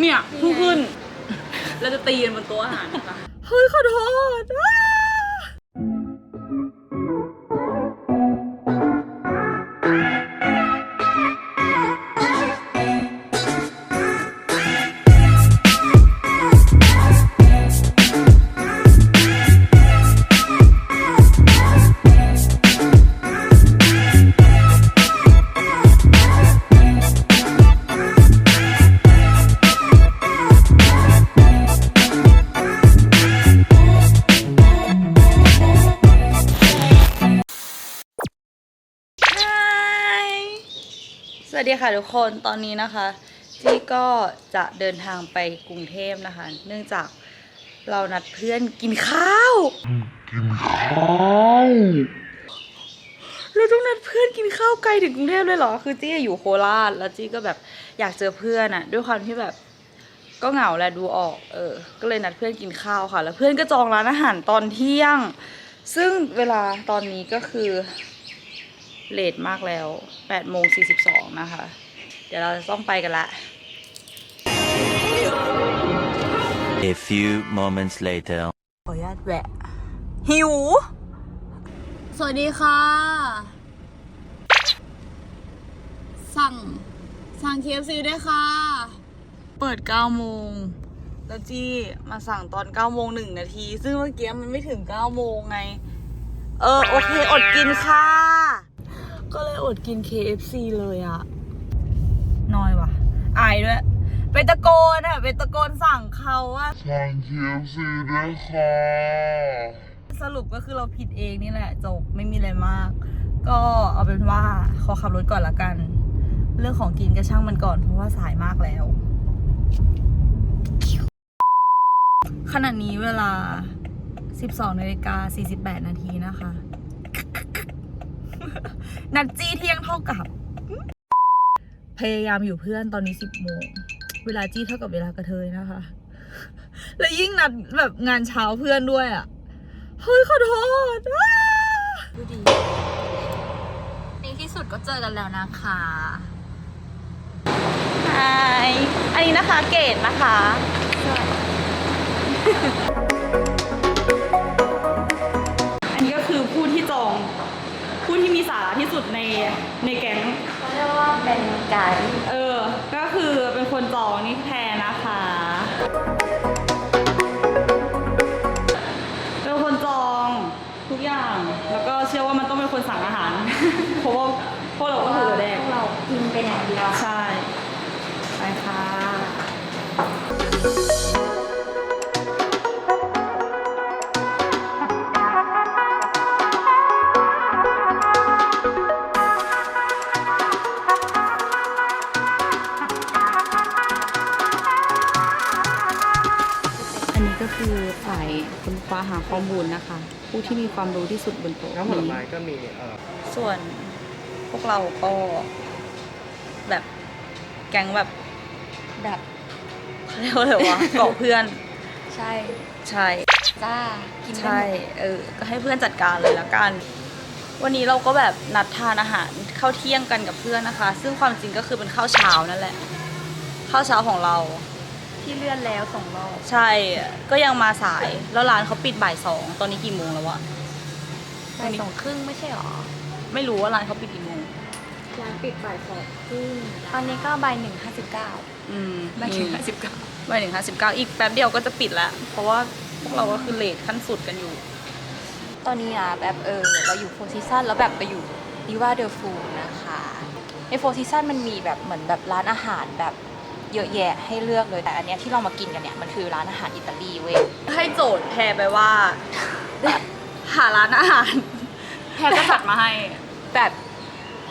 เนี่ยเพิ่งขึ้น เราจะตีกันบนโต๊ะอาหารนะคะ เฮ้ยขอโทษ ค่ะทุกคนตอนนี้นะคะจี้ก็จะเดินทางไปกรุงเทพนะคะ เนื่องจากเรานัดเพื่อนกินข้าวเราต้องนัดเพื่อนกินข้าวไกลถึงกรุงเทพเลยเหรอ คือจี้อยู่โคราชแล้วจี้ก็แบบอยากเจอเพื่อนอะด้วยความที่แบบก็เหงาแหละดูออกเออ ก็เลยนัดเพื่อนกินข้าวค่ะ แล้วเพื่อนก็จองร้านอาหารตอนเที่ยง ซึ่งเวลาตอนนี้ก็คือ เลทมากแล้ว8โมง42 นะคะ เดี๋ยวเราจะต้องไปกันละ A few moments later. ขออนุญาตแวะ หิว สวัสดีค่ะ สั่ง สั่ง KFC ด้วยค่ะ เปิด9โมงแล้วจี้มาสั่งตอน9โมง1นาที ซึ่งเมื่อกี้มันไม่ถึง9โมงไง เออ โอเค อดกินค่ะ ก็เลยอดกิน KFC เลยอะน้อยว่ะ อายด้วย ไปตะโกนอะไปตะโกนสั่งเขาว่าทาง KFC ด้วยค่ะ สรุปก็คือเราผิดเองนี่แหละ จบไม่มีอะไรมาก ก็เอาเป็นว่าขอขับรถก่อนละกัน เรื่องของกินก็ช่างมันก่อนเพราะว่าสายมากแล้ว ขณะนี้เวลา 12นาฬิกา48 นาทีนะคะ นัดจี้เที่ยงเท่ากับ พยายามอยู่เพื่อนตอนนี้10โมง เวลาจี้เท่ากับเวลากระเทยนะคะ แล้วยิ่งนัดแบบงานเช้าเพื่อนด้วยอะ เฮ้ยขอโทษอ้าดูดีในที่สุดก็เจอกันแล้วนะคะไฮอันนี้นะคะเกดนะคะ ที่มีสาระที่สุดในในแก๊งเขาเรียกว่าเป็นไกด์เออ ก็คือเป็นคนจองนี่แพรนะคะเป็น นนี้ก็คือฝ่ายค้นคว้าหาข้อมูลนะคะ ผู้ที่มีความรู้ที่สุดบนโต๊ะน้ำผลนี้ ไม้ก็มีเอ่อส่วนพวกเราก็แบบแก๊งแบบแบบเขาเรียกว่าอะไรวะ เกาะเพื่อนใช่ใช่ จ้ากินได้ใช่หมดเออ ก็ให้เพื่อนจัดการเลยละกัน วันนี้เราก็แบบนัดทานอาหารข้าวเที่ยงกันกับเพื่อนนะคะ ซึ่งความจริงก็คือเป็นข้าวเช้านั่นแหละ ข้าวเช้าของเรา ที่เลื่อนแล้วสองรอบใช่ก็ยังมาสายแล้วร้านเขาปิดบ่ายสองตอนนี้กี่โมงแล้ววะบ่ายสองครึ่งไม่ใช่หรอ ไม่รู้ว่าร้านเขาปิดกี่โมงร้านปิดบ่ายสองครึ่งตอนนี้ก็บ่ายหนึ่งห้าสิบเก้าอืมบ่ายหนึ่งห้าสิบเก้าบ่ายหนึ่งห้าสิบเก้าอีกแป๊บเดียวก็จะปิดแล้ว เพราะว่าพวกเราก็คือเลทขั้นสุดกันอยู่ ตอนนี้อะแบบเออเราอยู่โฟร์ซีซันแล้วแบบไปอยู่ดิว่าเดอฟูนะคะในโฟร์ซีซันมันมีแบบเหมือนแบบร้านอาหารแบบ เยอะแยะให้เลือกเลยแต่อันเนี้ยที่เรามากินกันเนี่ยมันคือร้านอาหารอิตาลีเว้ยให้โจทย์แพรไปว่า หาร้านอาหาร แพรก็จัดมาให้ แบบ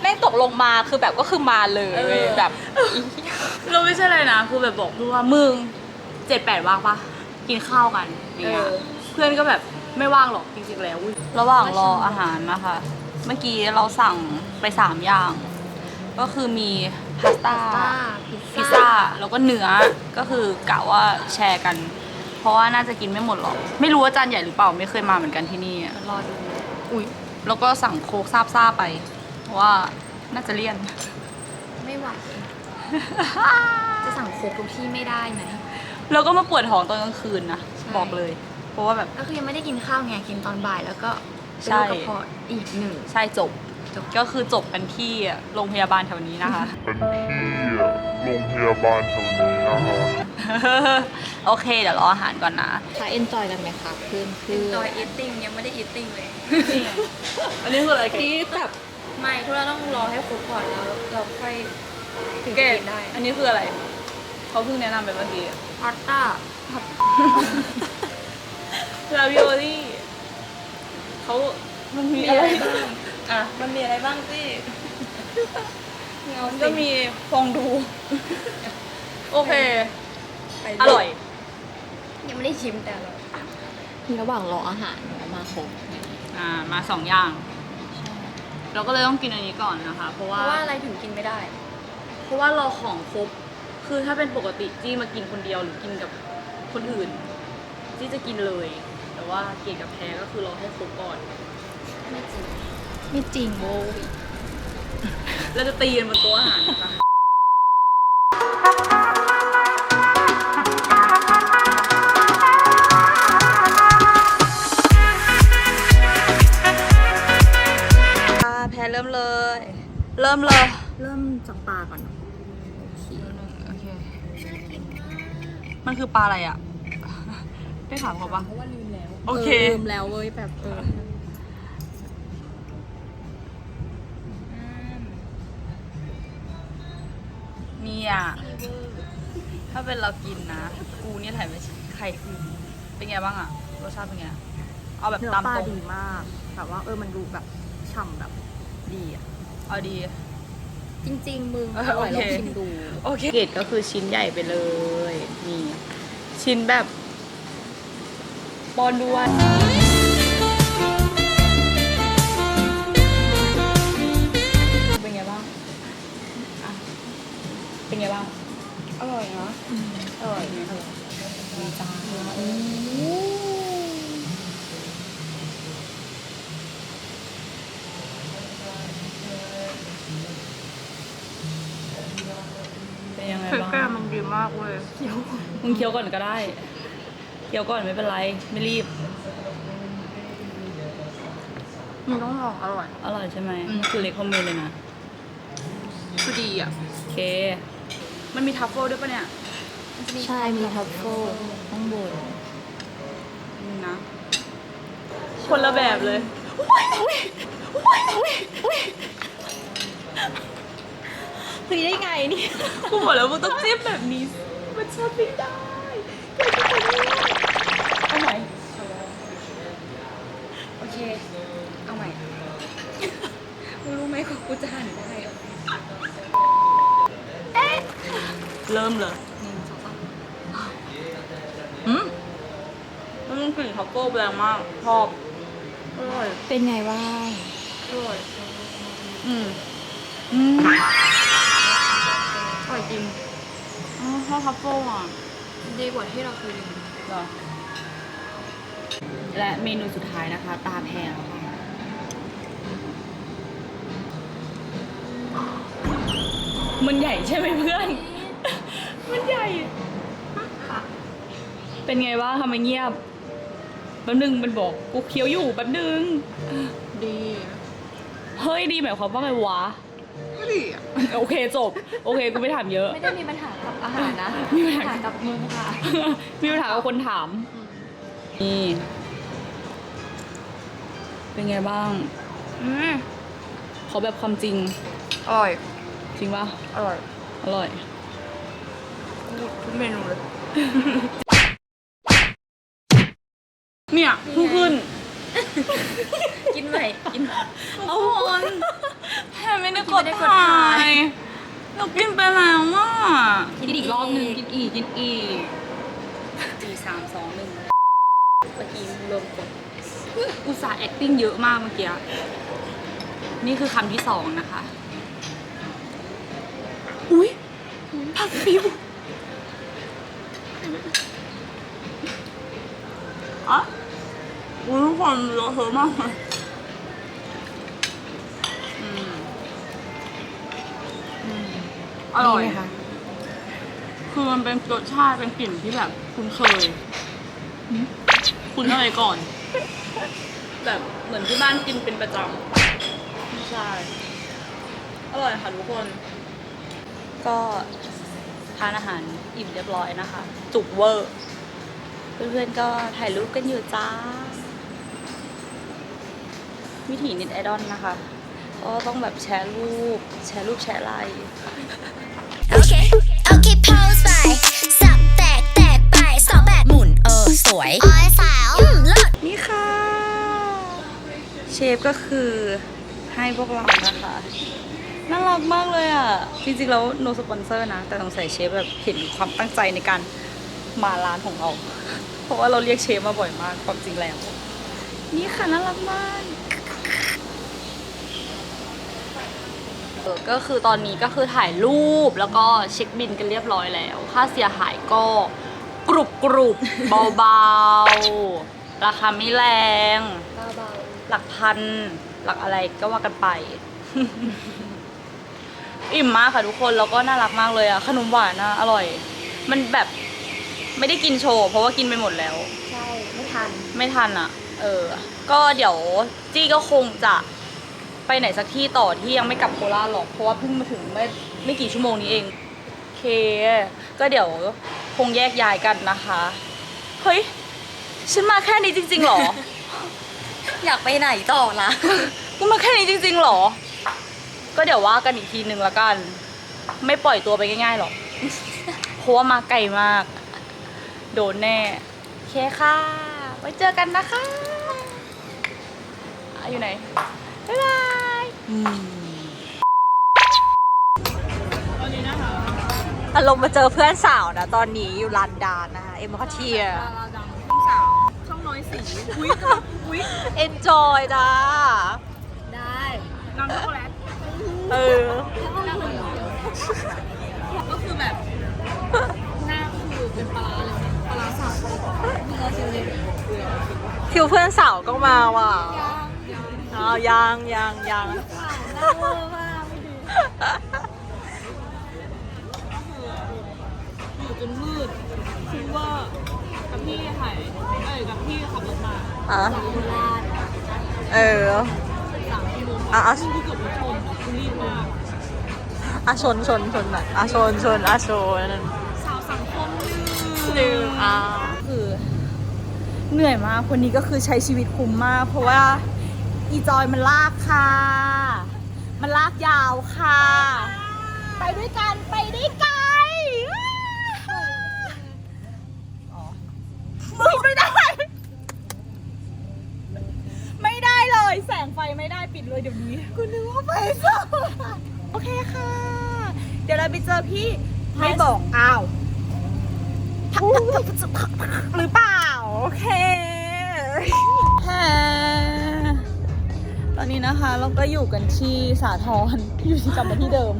แม่งตกลงมาคือแบบก็คือมาเลยเออเว้ยแบบ เราไม่ใช่อะไรนะคือแบบบอกเพื่อนว่ามึงเจ็ดแปดว่างปะกินข้าวกันอย่างเงี้ยเออ เพื่อนก็แบบไม่ว่างหรอกจริงๆแล้วอุ๊ย ระหว่างรออาหารนะคะ เมื่อกี้เราสั่งไปสามอย่าง ก็คือมี พาสต้าพิซซ่าแล้วก็เนื้อก็คือกะว่าแชร์กัน เพราะว่าน่าจะกินไม่หมดหรอก ไม่รู้ว่าจานใหญ่หรือเปล่าไม่เคยมาเหมือนกันที่นี่รอดูอุ้ยแล้วก็สั่งโค้กซาบซ่าไปเพราะว่าน่าจะเลี่ยน ไม่ไหวจะสั่งโคกทุกที่ไม่ได้ไหมแล้วก็มาปวดท้องตอนกลางคืนนะใช่บอกเลย เพราะว่าแบบก็คือยังไม่ได้กินข้าวไงกินตอนบ่ายแล้วก็ใช่เป็นโรคกระเพาะอีกหนึ่งใช่จบ ก็คือจบกันที่โรงพยาบาลแถวนี้นะคะ เป็นที่โรงพยาบาลแถวนี้นะคะโอเค เดี๋ยวรออาหารก่อนนะค่ะเอนจอยกันไหมคะเพื่อนเพื่อน enjoy eating ยังไม่ได้ eating เลย อันนี้คืออะไรที่แบบไม่ทุกเราต้องรอให้ครบก่อนแล้วเราค่อยถึงเกจะดกินได้ อันนี้คืออะไร เขาเพิ่งแนะนำไปเมื่อกี้พาสต้าลาวิโอลี่เขามันมีอะไรบ้าง อะ มันมีอะไรบ้างสิเงามันสิก็มีฟองดู โอเค ไปอร่อย ยังไม่ได้ชิมแต่อร่อยระหว่างรออาหารมาครบอ่า มาสองอย่าง เราก็เลยต้องกินอันนี้ก่อนนะคะ เพราะเพว่า ราะว่าอะไรถึงกินไม่ได้ เพราะว่ารอของครบ คือถ้าเป็นปกติจี้มากินคนเดียวหรือกินกับคนอื่นจี้จะกินเลย แต่ว่าเกดกับแพ้ก็คือรอให้ครบก่อน ไม่จริง โว้ยเราจะตีกันบนโต๊ะอาหารนะคะแพ้เริ่มเลย เริ่มเลย เริ่มจากปลาก่อนเนอะโอเค มันคือปลาอะไรอะ ได้ถามเขาปะเพราะว่าลืมแล้ว โอเค ลืมแล้วเว้ยแบบเออ เนี่ยถ้าเป็นเรากินนะ กูเนี่ยถ่ายไม่ใช่ไข่อื่นเป็นไงบ้างอะ รสชาติเป็นไง เอาแบบเนื้อตามปลาตรงดีมากแบบว่าเออมันดูแบบฉ่ำแบบดีอะ เอาดี จริง ๆ มึงเอออร่อยโอลเคองชิมดู โอเค เกรดก็คือชิ้นใหญ่ไปเลย นี่ ชิ้นแบบบอลด้วน เป็นไงบ้าง อร่อยนะอร่อยไหมอร่อยดีจ้าเป็นยังไงบ้างแก้มันดีมากเว้ยมึงเคี้ยวก่อนก็ได้เคี้ยวก่อนไม่เป็นไร ไม่รีบ มันต้องลองอร่อย อร่อยใช่ไหมนี่คือเล็กคอมเมนเลยนะ คือดีอะ โอเค มันมีทัฟเฟิลด้วยปะเนี่ยใช่มีทัฟเฟิลข้างบนนี่นะ คนละแบบเลยคือได้ไงนี่กูบอกแล้วมึงต้องจิ้มแบบนี้ มันชอบไม่ได้เอาไหนโอเค เอาใหม่มึงรู้ไหมว่ากูจะหั่นได้อะ เริ่มเลยหนึ่งสองสามอืมมันกลิ่นทัฟเฟิลแรงมากชอบอร่อยเป็นไงบ้างอร่อยอืมอืมอร่อยจริงอ๋อชอบทัฟเฟิลอะดีกว่าที่เราเคยกินเหรอและเมนูสุดท้ายนะคะ ตาแพงมันใหญ่ใช่ไหมเพื่อน มันใหญ่ เป็นไงบ้างทำไมเงียบแป๊บนึงมันบอกกูเคี้ยวอยู่แป๊บนึง ดี เฮ้ยดีหมายความว่าไงวะ ก็ดีอะ โอเคจบ โอเคกูไม่ถามเยอะ ไม่ได้มีปัญหากับอาหารนะ มีปัญหากับมึงค่ะ มีปัญหากับคนถาม นี่ เป็นไงบ้างอืมขอแบบความจริง อร่อย จริงป่ะอร่อย อร่อย ทุกเมนูเลย เนี่ยเพิ่งขึ้น กินใหม่กินเอาคนแค่ไม่ได้กดไม่ได้กดถ่าถ่ายยเรากินไปแล้วว่ากินกินอีกรอบหนึ่งอีกิกนอีกกินอีกสี่สามสองหนึ่งเมื่อกี้รวมกดอุตส่าห์ acting เยอะมากเมื่อกี้ นี่คือคำที่สองนะคะ อุ้ยผักฟิว อะอุ้ยทุกคนเยอะเทอะมากเลยอืมอืมอร่อย ดีไหมคะคือมันเป็นรสชาติเป็นกลิ่นที่แบบคุ้นเคยหืมคุ้นอะไรก่อน แบบเหมือนที่บ้านกินเป็นประจำไม่ใช่ อร่อยค่ะทุกคน ก็ ทานอาหารอิ่มเรียบร้อยนะคะ จุกเวอร์ เพื่อนๆก็ถ่ายรูปกันอยู่จ้า วิถีนิดไอดอลนะคะก็ต้องแบบแชร์รูป แชร์รูปแชร์ไลน์โอเค โอเค pose ไปสับแตกแตกไปสอบแบบหมุนเออ สวยออยสาวอืมเลิศนี่ค่ะ เชฟก็คือให้พวกเรานะคะ น่ารักมากเลยอะ จริงๆแล้ว no sponsor นะ แต่สงสัยเชฟแบบเห็นความตั้งใจในการมาร้านของเรา เพราะว่าเราเรียกเชฟมาบ่อยมากความจริงแล้ว นี่ค่ะน่ารักมากเออก็คือตอนนี้ก็คือถ่ายรูปแล้วก็เช็คบินกันเรียบร้อยแล้ว ค่าเสียหายก็กรุบกรุบเบาๆ ราคาไม่แรง หลักพัน หลักอะไรก็ว่ากันไป อิ่มมากค่ะทุกคนแล้วก็น่ารักมากเลยอะขนมหวานนะอร่อย มันแบบไม่ได้กินโชว์เพราะว่ากินไปหมดแล้ว ใช่ ไม่ทัน ไม่ทันอะเออ ก็เดี๋ยวจี้ก็คงจะไปไหนสักที่ต่อที่ยังไม่กลับโคราชหรอกเพราะว่าเพิ่งมาถึงไม่ไม่กี่ชั่วโมงนี้เองโอเค ก็เดี๋ยวคงแยกย้ายกันนะคะเฮ้ยฉันมาแค่นี้จริงๆหรอ อยากไปไหนต่อนะกูมาแค่นี้จริงๆหรอ ก็เดี๋ยวว่ากันอีกทีหนึ่งละกัน ไม่ปล่อยตัวไปง่ายๆหรอกเพราะว่ามาไกลมาก โดนแน่โอเคค่ะ ไว้เจอกันนะคะอะอยู่ไหน บ๊ายบายตอนนี้นะคะอารมณ์มาเจอเพื่อนสาวนะตอนนี้อยู่ลานดานนะคะเอ็มคาเทียดาราดังช่องสามช่องน้อยสี อุ้ยกำลังอุ้ยเอนจอยจ้า ได้น้ำช็อกโกแลต เออ ก็คือแบบหน้าคือเป็นปลาร้าเลยปลาร้าสับคิวเพื่อนสาวก็มาว่ะอ้าวยังยังยังอยู่จนมืดคือว่ากับพี่ถ่ายเอ้ยกับพี่ขับรถมาอะเออสามกิโลอะอะซึ่งคือเกือบรถชนคือรีบมาก อะชนชนชนหน่อยอะชนชนอะชนสาวสังคมหนึ่งอะคือเหนื่อยมากคนนี้ก็คือใช้ชีวิตคุ้มมาก เพราะว่าอีจอยมันลากค่ะ มันลากยาวค่ะ ไปด้วยกันไปได้ไกลมึงไม่ได้ ไม่ได้เลย แสงไฟไม่ได้ปิดเลยเดี๋ยวนี้กูนึกว่าไฟสว่างโอเคค่ะ เดี๋ยวเราไปเจอพี่ไม่บอกอ้าวหรือเปล่า โอเคแฮตอนนี้นะคะเราก็อยู่กันที่สาทรอยู่ที่กลับมาที่เดิม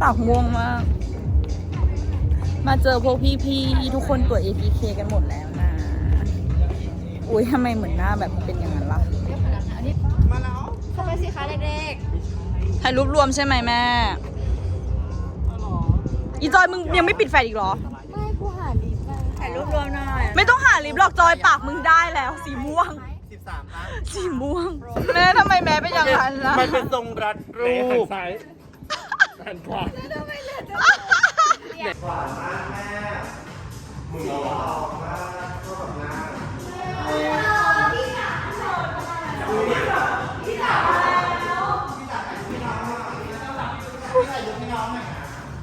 ปากม่วงมาก มาเจอพวกพี่ๆทุกคนตรวจ ATK กันหมดแล้วนะ อุ้ยทำไมเหมือนหน้าแบบเป็นอย่างนั้นล่ะเข้าไปสิคะเด็ก ถ่ายรูปรวมใช่ไหมแม่ อีจอยมึงยังไม่ปิดแฟลชอีกเหรอๆไม่กูหาลิฟต์มาถ่ายรูปรวมหน่อยไม่ต้องหาลิปหรอกจอยปากมึงได้แล้ว สีม่วงสีม่วง แม่ทำไมแม่เป็นอย่างนั้นล่ะ มันเป็นทรงรัดรูปซ้ายหันขวา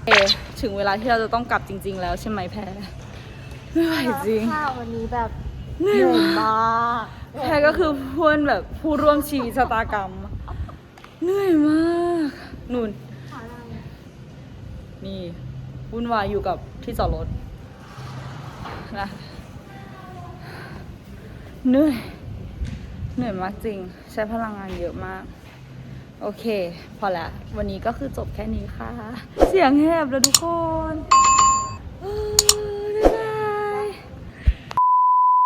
เอถึงเวลาที่เราจะต้องกลับจริง ๆ แล้วใช่ไหมแพรไม่ไหวจริงข้าววันนี้แบบเหนื่อยมากแพรก็คือเพื่อนแบบผู้ร่วมชีวิตชะตากรรม เหนื่อยมากนุ่น นี่วุ่นวายอยู่กับที่จอดรถนะเหนื่อย เหนื่อยมากจริง ใช้พลังงานเยอะมาก โอเค พอละวันนี้ก็คือจบแค่นี้ค่ะ เสียงแหบแล้วทุกคน